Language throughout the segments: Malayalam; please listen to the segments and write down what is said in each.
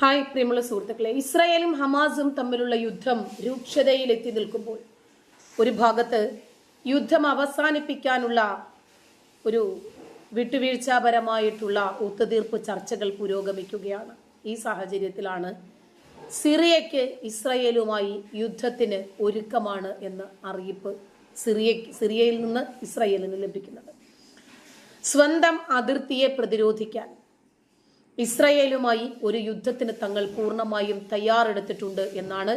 ഹായ് പ്രിയമുള്ള സുഹൃത്തുക്കളെ. ഇസ്രായേലും ഹമാസും തമ്മിലുള്ള യുദ്ധം രൂക്ഷതയിലെത്തി നിൽക്കുമ്പോൾ ഒരു ഭാഗത്ത് യുദ്ധം അവസാനിപ്പിക്കാനുള്ള ഒരു വിട്ടുവീഴ്ചാപരമായിട്ടുള്ള ഒത്തുതീർപ്പ് ചർച്ചകൾ പുരോഗമിക്കുകയാണ്. ഈ സാഹചര്യത്തിലാണ് സിറിയയ്ക്ക് ഇസ്രയേലുമായി യുദ്ധത്തിന് ഒരുക്കമാണ് എന്ന അറിയിപ്പ് സിറിയ സിറിയയിൽ നിന്ന് ഇസ്രയേലിന് ലഭിക്കുന്നത്. സ്വന്തം അതിർത്തിയെ പ്രതിരോധിക്കാൻ ഇസ്രയേലുമായി ഒരു യുദ്ധത്തിന് തങ്ങൾ പൂർണമായും തയ്യാറെടുത്തിട്ടുണ്ട് എന്നാണ്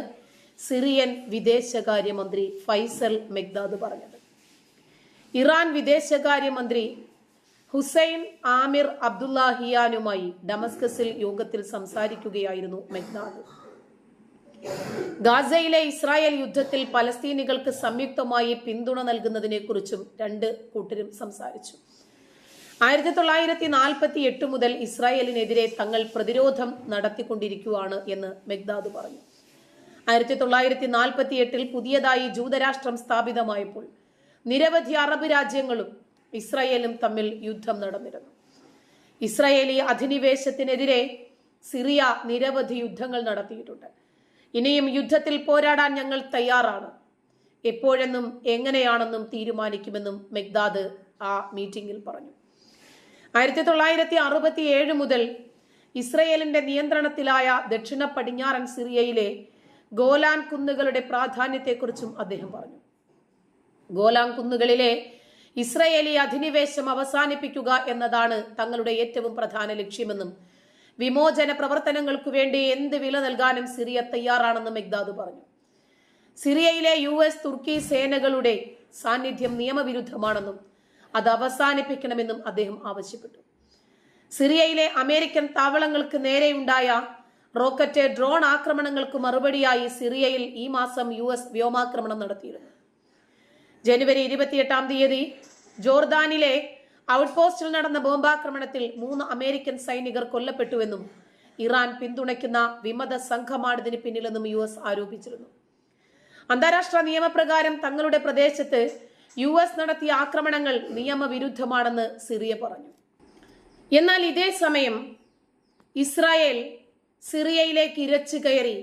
സിറിയൻ വിദേശകാര്യമന്ത്രി ഫൈസൽ മെഗ്ദാദ് പറഞ്ഞത്. ഇറാൻ വിദേശകാര്യമന്ത്രി ഹുസൈൻ ആമിർ അബ്ദുല്ലാഹിയാനുമായി ഡമസ്കസിൽ യോഗത്തിൽ സംസാരിക്കുകയായിരുന്നു മെഗ്ദാദ്. ഗാസയിലെ ഇസ്രായേൽ യുദ്ധത്തിൽ പലസ്തീനികൾക്ക് സംയുക്തമായി പിന്തുണ നൽകുന്നതിനെക്കുറിച്ചും രണ്ട് കൂട്ടരും സംസാരിച്ചു. ആയിരത്തി തൊള്ളായിരത്തി നാൽപ്പത്തി എട്ട് മുതൽ ഇസ്രായേലിനെതിരെ തങ്ങൾ പ്രതിരോധം നടത്തിക്കൊണ്ടിരിക്കുകയാണ് എന്ന് മെഗ്ദാദ് പറഞ്ഞു. ആയിരത്തി തൊള്ളായിരത്തി നാൽപ്പത്തി എട്ടിൽ പുതിയതായി ജൂതരാഷ്ട്രം സ്ഥാപിതമായപ്പോൾ നിരവധി അറബ് രാജ്യങ്ങളും ഇസ്രായേലും തമ്മിൽ യുദ്ധം നടന്നിരുന്നു. ഇസ്രായേലി അധിനിവേശത്തിനെതിരെ സിറിയ നിരവധി യുദ്ധങ്ങൾ നടത്തിയിട്ടുണ്ട്. ഇനിയും യുദ്ധത്തിൽ പോരാടാൻ ഞങ്ങൾ തയ്യാറാണ്. എപ്പോഴെന്നും എങ്ങനെയാണെന്നും തീരുമാനിക്കുമെന്നും മെഗ്ദാദ് ആ മീറ്റിംഗിൽ പറഞ്ഞു. ആയിരത്തി തൊള്ളായിരത്തി അറുപത്തി ഏഴ് മുതൽ ഇസ്രയേലിന്റെ നിയന്ത്രണത്തിലായ ദക്ഷിണ പടിഞ്ഞാറൻ സിറിയയിലെ ഗോലാൻ കുന്നുകളുടെ പ്രാധാന്യത്തെക്കുറിച്ചും അദ്ദേഹം പറഞ്ഞു. ഗോലാൻ കുന്നുകളിലെ ഇസ്രയേലി അധിനിവേശം അവസാനിപ്പിക്കുക എന്നതാണ് തങ്ങളുടെ ഏറ്റവും പ്രധാന ലക്ഷ്യമെന്നും വിമോചന പ്രവർത്തനങ്ങൾക്കു വേണ്ടി എന്ത് വില നൽകാനും സിറിയ തയ്യാറാണെന്നും മെഗ്ദാദ് പറഞ്ഞു. സിറിയയിലെ യു എസ് തുർക്കി സേനകളുടെ സാന്നിധ്യം നിയമവിരുദ്ധമാണെന്നും അത് അവസാനിപ്പിക്കണമെന്നും അദ്ദേഹം ആവശ്യപ്പെട്ടു. സിറിയയിലെ അമേരിക്കൻ താവളങ്ങൾക്ക് നേരെയുണ്ടായ റോക്കറ്റ് ഡ്രോൺ ആക്രമണങ്ങൾക്ക് മറുപടിയായി സിറിയയിൽ ഈ മാസം യു എസ് വ്യോമാക്രമണം നടത്തിയിരുന്നു. ജനുവരി ഇരുപത്തിയെട്ടാം തീയതി ജോർദാനിലെ ഔട്ട്പോസ്റ്റിൽ നടന്ന ബോംബാക്രമണത്തിൽ മൂന്ന് അമേരിക്കൻ സൈനികർ കൊല്ലപ്പെട്ടുവെന്നും ഇറാൻ പിന്തുണയ്ക്കുന്ന വിമത സംഘമാണിതിന് പിന്നിലെന്നും യു എസ് ആരോപിച്ചിരുന്നു. അന്താരാഷ്ട്ര നിയമപ്രകാരം തങ്ങളുടെ പ്രദേശത്ത് യു എസ് നടത്തിയ ആക്രമണങ്ങൾ നിയമവിരുദ്ധമാണെന്ന് സിറിയ പറഞ്ഞു. എന്നാൽ ഇതേ സമയം ഇസ്രായേൽ സിറിയയിലേക്ക് ഇരച്ചു കയറി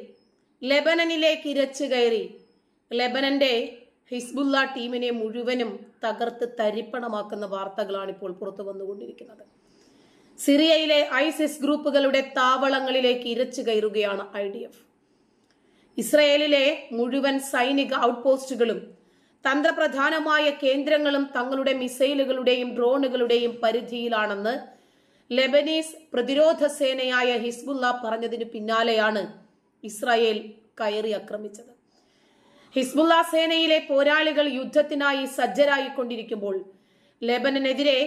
ലെബനനിലേക്ക് ഇരച്ചു കയറി ലെബനന്റെ ഹിസ്ബുല്ല ടീമിനെ മുഴുവനും തകർത്ത് തരിപ്പണമാക്കുന്ന വാർത്തകളാണ് ഇപ്പോൾ പുറത്തു വന്നുകൊണ്ടിരിക്കുന്നത്. സിറിയയിലെ ഐസിസ് ഗ്രൂപ്പുകളുടെ താവളങ്ങളിലേക്ക് ഇരച്ചു കയറുകയാണ് ഐ ഡി എഫ്. ഇസ്രയേലിലെ മുഴുവൻ സൈനിക ഔട്ട്പോസ്റ്റുകളും തന്ത്രപ്രധാനമായ കേന്ദ്രങ്ങളും തങ്ങളുടെ മിസൈലുകളുടെയും ഡ്രോണുകളുടെയും പരിധിയിലാണെന്ന് ലെബനീസ് പ്രതിരോധ സേനയായ ഹിസ്ബുല്ല പറഞ്ഞതിന് പിന്നാലെയാണ് ഇസ്രായേൽ കയറി ആക്രമിച്ചത്. ഹിസ്ബുല്ല സേനയിലെ പോരാളികൾ യുദ്ധത്തിനായി സജ്ജരായിക്കൊണ്ടിരിക്കുമ്പോൾ ലെബനനെതിരെ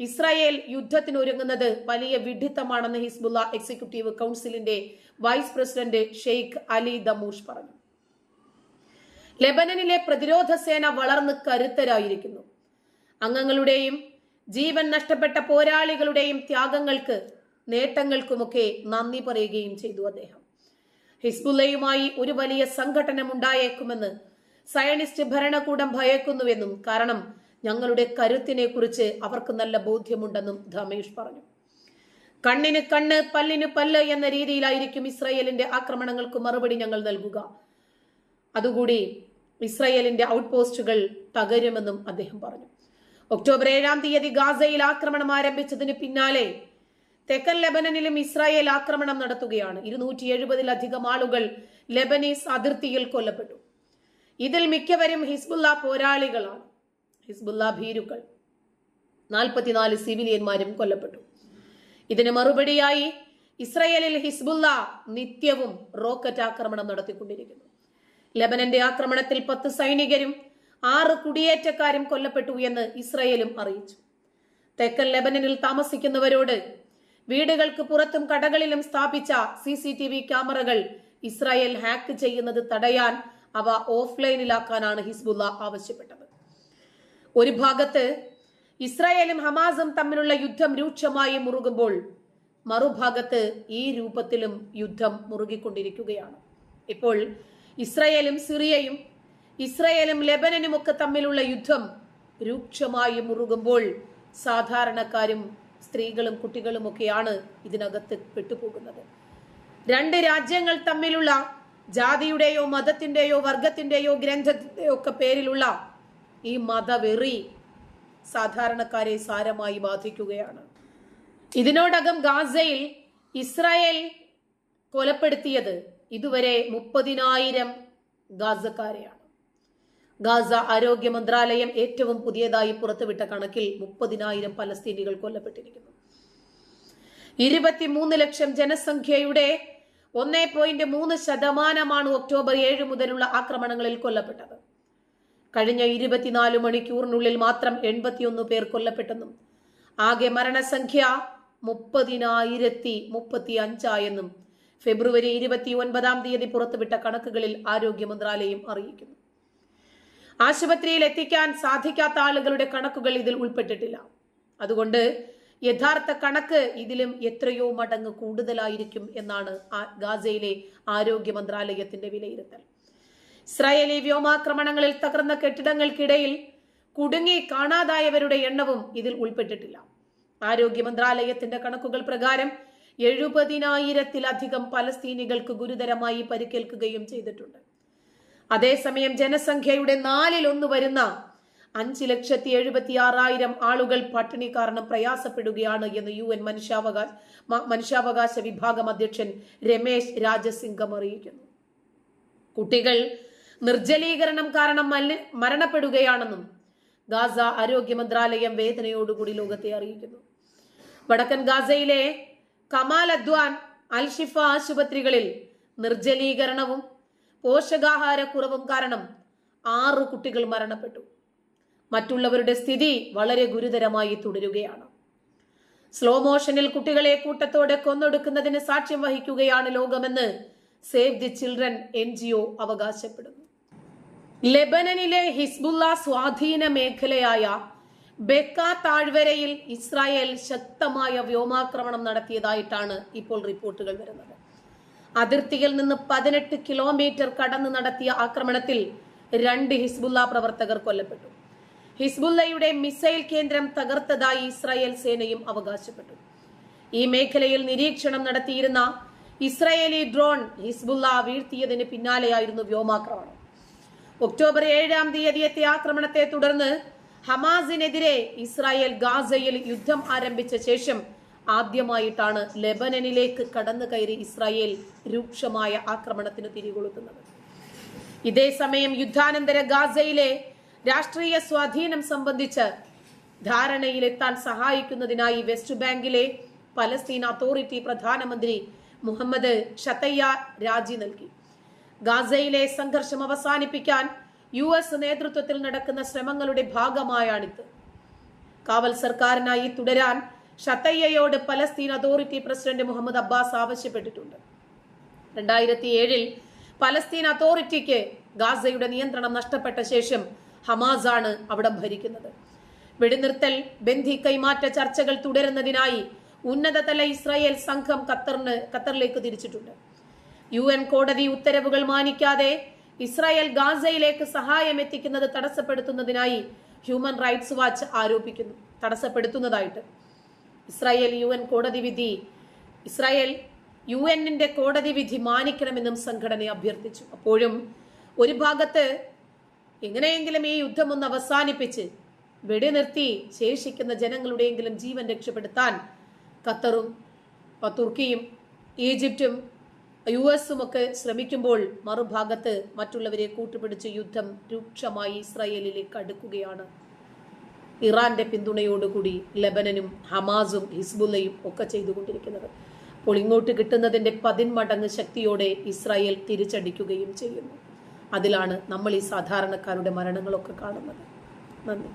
ഇസ്രായേൽ യുദ്ധത്തിനൊരുങ്ങുന്നത് വലിയ വിഡിത്തമാണെന്ന് ഹിസ്ബുല്ല എക്സിക്യൂട്ടീവ് കൗൺസിലിന്റെ vice president Sheikh Ali Damoush പറഞ്ഞു. ലെബനനിലെ പ്രതിരോധ സേന വളർന്ന് കരുത്തരായിരിക്കുന്നു. അംഗങ്ങളുടെയും ജീവൻ നഷ്ടപ്പെട്ട പോരാളികളുടെയും ത്യാഗങ്ങൾക്ക് നേട്ടങ്ങൾക്കുമൊക്കെ നന്ദി പറയുകയും ചെയ്തു അദ്ദേഹം. ഹിസ്ബുല്ലയുമായി ഒരു വലിയ സംഘടനം ഉണ്ടായേക്കുമെന്ന് സയനിസ്റ്റ് ഭരണകൂടം ഭയക്കുന്നുവെന്നും കാരണം ഞങ്ങളുടെ കരുത്തിനെ കുറിച്ച് അവർക്ക് നല്ല ബോധ്യമുണ്ടെന്നും ധമേഷ് പറഞ്ഞു. കണ്ണിന് കണ്ണ് പല്ലിന് പല്ല് എന്ന രീതിയിലായിരിക്കും ഇസ്രായേലിന്റെ ആക്രമണങ്ങൾക്ക് മറുപടി ഞങ്ങൾ നൽകുക. അതുകൂടി ഇസ്രായേലിന്റെ ഔട്ട്പോസ്റ്റുകൾ തകരുമെന്നും അദ്ദേഹം പറഞ്ഞു. ഒക്ടോബർ ഏഴാം തീയതി ഗാസയിൽ ആക്രമണം ആരംഭിച്ചതിന് പിന്നാലെ തെക്കൻ ലെബനനിലും ഇസ്രായേൽ ആക്രമണം നടത്തുകയാണ്. ഇരുന്നൂറ്റി എഴുപതിലധികം ആളുകൾ ലെബനീസ് അതിർത്തിയിൽ കൊല്ലപ്പെട്ടു. ഇതിൽ മിക്കവരും ഹിസ്ബുല്ല പോരാളികളാണ്. ഹിസ്ബുല്ല ഭീരുക്കൾ. നാൽപ്പത്തിനാല് സിവിലിയന്മാരും കൊല്ലപ്പെട്ടു. ഇതിന് മറുപടിയായി ഇസ്രയേലിൽ ഹിസ്ബുല്ല നിത്യവും റോക്കറ്റ് ആക്രമണം നടത്തിക്കൊണ്ടിരിക്കുന്നു. ലെബനന്റെ ആക്രമണത്തിൽ പത്ത് സൈനികരും ആറ് കുടിയേറ്റക്കാരും കൊല്ലപ്പെട്ടു എന്ന് ഇസ്രയേലും അറിയിച്ചു. തെക്കൻ ലെബനനിൽ താമസിക്കുന്നവരോട് വീടുകൾക്ക് പുറത്തും കടകളിലും സ്ഥാപിച്ച സി സി ടി വി ക്യാമറകൾ ഇസ്രായേൽ ഹാക്ക് ചെയ്യുന്നത് തടയാൻ അവ ഓഫ്ലൈനിലാക്കാനാണ് ഹിസ്ബുല്ല ആവശ്യപ്പെട്ടത്. ഒരു ഭാഗത്ത് ഇസ്രായേലും ഹമാസും തമ്മിലുള്ള യുദ്ധം രൂക്ഷമായി മുറുകുമ്പോൾ മറുഭാഗത്ത് ഈ രൂപത്തിലും യുദ്ധം മുറുകിക്കൊണ്ടിരിക്കുകയാണ്. ഇപ്പോൾ ഇസ്രായേലും സിറിയയും ഇസ്രയേലും ലെബനനും ഒക്കെ തമ്മിലുള്ള യുദ്ധം രൂക്ഷമായി മുറുകുമ്പോൾ സാധാരണക്കാരും സ്ത്രീകളും കുട്ടികളുമൊക്കെയാണ് ഇതിനകത്ത് പെട്ടുപോകുന്നത്. രണ്ട് രാജ്യങ്ങൾ തമ്മിലുള്ള ജാതിയുടെയോ മതത്തിന്റെയോ വർഗത്തിന്റെയോ ഗ്രന്ഥത്തിന്റെയോ ഒക്കെ പേരിലുള്ള ഈ മതവെറി സാധാരണക്കാരെ സാരമായി ബാധിക്കുകയാണ്. ഇതിനോടകം ഗാസയിൽ ഇസ്രായേൽ കൊലപ്പെടുത്തിയത് ഇതുവരെ മുപ്പതിനായിരം ഗാസക്കാരെയാണ്. ഗാസ ആരോഗ്യ മന്ത്രാലയം ഏറ്റവും പുതിയതായി പുറത്തുവിട്ട കണക്കിൽ മുപ്പതിനായിരം പലസ്തീനികൾ കൊല്ലപ്പെട്ടിരിക്കുന്നു. ഇരുപത്തിമൂന്ന് ലക്ഷം ജനസംഖ്യയുടെ ഒന്നേ പോയിന്റ് മൂന്ന് ശതമാനമാണ് ഒക്ടോബർ ഏഴ് മുതലുള്ള ആക്രമണങ്ങളിൽ കൊല്ലപ്പെട്ടത്. കഴിഞ്ഞ ഇരുപത്തിനാല് മണിക്കൂറിനുള്ളിൽ മാത്രം എൺപത്തിയൊന്ന് പേർ കൊല്ലപ്പെട്ടെന്നും ആകെ മരണസംഖ്യ മുപ്പതിനായിരത്തി മുപ്പത്തി അഞ്ചായെന്നും ഫെബ്രുവരി ഇരുപത്തി ഒൻപതാം തീയതി പുറത്തുവിട്ട കണക്കുകളിൽ ആരോഗ്യ മന്ത്രാലയം അറിയിക്കുന്നു. ആശുപത്രിയിൽ എത്തിക്കാൻ സാധിക്കാത്ത ആളുകളുടെ കണക്കുകൾ ഇതിൽ ഉൾപ്പെട്ടിട്ടില്ല. അതുകൊണ്ട് യഥാർത്ഥ കണക്ക് ഇതിലും എത്രയോ മടങ്ങ് കൂടുതലായിരിക്കും എന്നാണ് ഗാസയിലെ ആരോഗ്യ മന്ത്രാലയത്തിന്റെ വിലയിരുത്തൽ. ഇസ്രായേലി വ്യോമാക്രമണങ്ങളിൽ തകർന്ന കെട്ടിടങ്ങൾക്കിടയിൽ കുടുങ്ങി കാണാതായവരുടെ എണ്ണവും ഇതിൽ ഉൾപ്പെട്ടിട്ടില്ല. ആരോഗ്യ മന്ത്രാലയത്തിന്റെ കണക്കുകൾ പ്രകാരം എഴുപതിനായിരത്തിലധികം പലസ്തീനികൾക്ക് ഗുരുതരമായി പരിക്കേൽക്കുകയും ചെയ്തിട്ടുണ്ട്. അതേസമയം ജനസംഖ്യയുടെ നാലിലൊന്ന് വരുന്ന അഞ്ച് ലക്ഷത്തി എഴുപത്തി ആറായിരം ആളുകൾ പട്ടിണി കാരണം പ്രയാസപ്പെടുകയാണ് എന്ന് യു എൻ മനുഷ്യാവകാശ മനുഷ്യാവകാശ വിഭാഗം അധ്യക്ഷൻ രമേശ് രാജസിംഗം അറിയിക്കുന്നു. കുട്ടികൾ നിർജലീകരണം കാരണം മരണപ്പെടുകയാണെന്നും ഗാസ ആരോഗ്യ മന്ത്രാലയം വേദനയോടുകൂടി ലോകത്തെ അറിയിക്കുന്നു. വടക്കൻ ഗാസയിലെ കമാൽ അദ്വാൻ അൽഷിഫ ആശുപത്രികളിൽ നിർജലീകരണവും പോഷകാഹാരക്കുറവും കാരണം ആറ് കുട്ടികൾ മരണപ്പെട്ടു. മറ്റുള്ളവരുടെ സ്ഥിതി വളരെ ഗുരുതരമായി തുടരുകയാണ്. സ്ലോ മോഷനിൽ കുട്ടികളെ കൂട്ടത്തോടെ കൊന്നൊടുക്കുന്നതിന് സാക്ഷ്യം വഹിക്കുകയാണ് ലോകമെന്ന് save the children N G O അവകാശപ്പെടുന്നു. ലെബനനിലെ ഹിസ്ബുള്ള സ്വാധീന മേഖലയായ ബെക്ക താഴ്വരയിൽ ഇസ്രായേൽ ശക്തമായ വ്യോമാക്രമണം നടത്തിയതായിട്ടാണ് ഇപ്പോൾ റിപ്പോർട്ടുകൾ വരുന്നത്. അതിർത്തിയിൽ നിന്ന് പതിനെട്ട് കിലോമീറ്റർ കടന്ന് നടത്തിയ ആക്രമണത്തിൽ രണ്ട് ഹിസ്ബുല്ല പ്രവർത്തകർ കൊല്ലപ്പെട്ടു. ഹിസ്ബുല്ലയുടെ മിസൈൽ കേന്ദ്രം തകർത്തതായി ഇസ്രായേൽ സേനയും അവകാശപ്പെട്ടു. ഈ മേഖലയിൽ നിരീക്ഷണം നടത്തിയിരുന്ന ഇസ്രായേലി ഡ്രോൺ ഹിസ്ബുല്ല വീഴ്ത്തിയതിന് പിന്നാലെയായിരുന്നു വ്യോമാക്രമണം. ഒക്ടോബർ ഏഴാം തീയതി എത്തിയ ആക്രമണത്തെ തുടർന്ന് ഹമാസിനെതിരെ ഇസ്രായേൽ ഗാസയിൽ യുദ്ധം ആരംഭിച്ച ശേഷം ആദ്യമായിട്ടാണ് ലെബനനിലേക്ക് കടന്നു കയറി ഇസ്രായേൽ രൂക്ഷമായ ആക്രമണത്തിന് തിരികൊളുത്തുന്നത്. ഇതേ സമയം യുദ്ധാനന്തര ഗാസയിലെ രാഷ്ട്രീയ സ്വാധീനം സംബന്ധിച്ച് ധാരണയിലെത്താൻ സഹായിക്കുന്നതിനായി വെസ്റ്റ് ബാങ്കിലെ പലസ്തീൻ അതോറിറ്റി പ്രധാനമന്ത്രി മുഹമ്മദ് ഷത്തയ്യ രാജി നൽകി. ഗാസയിലെ സംഘർഷം അവസാനിപ്പിക്കാൻ യു എസ് നേതൃത്വത്തിൽ നടക്കുന്ന ശ്രമങ്ങളുടെ ഭാഗമായാണിത്. കാവൽ സർക്കാരിനായി തുടരാൻ ഷത്തയ്യയോട് Palestine authority president Muhammad Abbas ആവശ്യപ്പെട്ടിട്ടുണ്ട്. രണ്ടായിരത്തി ഏഴിൽ പലസ്തീൻ അതോറിറ്റിക്ക് ഗാസയുടെ നിയന്ത്രണം നഷ്ടപ്പെട്ട ശേഷം ഹമാസ് ആണ് അവിടെ ഭരിക്കുന്നത്. വെടിനിർത്തൽ ബന്ധി കൈമാറ്റ ചർച്ചകൾ തുടരുന്നതിനായി ഉന്നതതല ഇസ്രായേൽ സംഘം ഖത്തറിന് ഖത്തറിലേക്ക് തിരിച്ചിട്ടുണ്ട്. യു എൻ കോടതി ഉത്തരവുകൾ മാനിക്കാതെ ഇസ്രായേൽ ഗാസയിലേക്ക് സഹായം എത്തിക്കുന്നത് തടസ്സപ്പെടുത്തുന്നതിനായി ഹ്യൂമൻ റൈറ്റ്സ് വാച്ച് ആരോപിക്കുന്നു തടസ്സപ്പെടുത്തുന്നതായിട്ട്. ഇസ്രായേൽ യു എൻ കോടതി വിധി ഇസ്രായേൽ യു എന്നിന്റെ കോടതി വിധി മാനിക്കണമെന്നും സംഘടന അഭ്യർത്ഥിച്ചു. അപ്പോഴും ഒരു ഭാഗത്ത് എങ്ങനെയെങ്കിലും ഈ യുദ്ധം ഒന്ന് അവസാനിപ്പിച്ച് വെടിനിർത്തി ശേഷിക്കുന്ന ജനങ്ങളുടെയെങ്കിലും ജീവൻ രക്ഷപ്പെടുത്താൻ ഖത്തറും തുർക്കിയും ഈജിപ്തും യു എസും ഒക്കെ ശ്രമിക്കുമ്പോൾ മറുഭാഗത്ത് മറ്റുള്ളവരെ കൂട്ടുപിടിച്ച് യുദ്ധം രൂക്ഷമായി ഇസ്രായേലിലേക്ക് അടുക്കുകയാണ്. ഇറാന്റെ പിന്തുണയോടുകൂടി ലബനനും ഹമാസും ഹിസ്ബുല്ലയും ഒക്കെ ചെയ്തുകൊണ്ടിരിക്കുന്നത്. അപ്പോൾ ഇങ്ങോട്ട് കിട്ടുന്നതിന്റെ പതിന്മടങ്ങ് ശക്തിയോടെ ഇസ്രായേൽ തിരിച്ചടിക്കുകയും ചെയ്യുന്നു. അതിലാണ് നമ്മൾ ഈ സാധാരണക്കാരുടെ മരണങ്ങളൊക്കെ കാണുന്നത്. നന്ദി.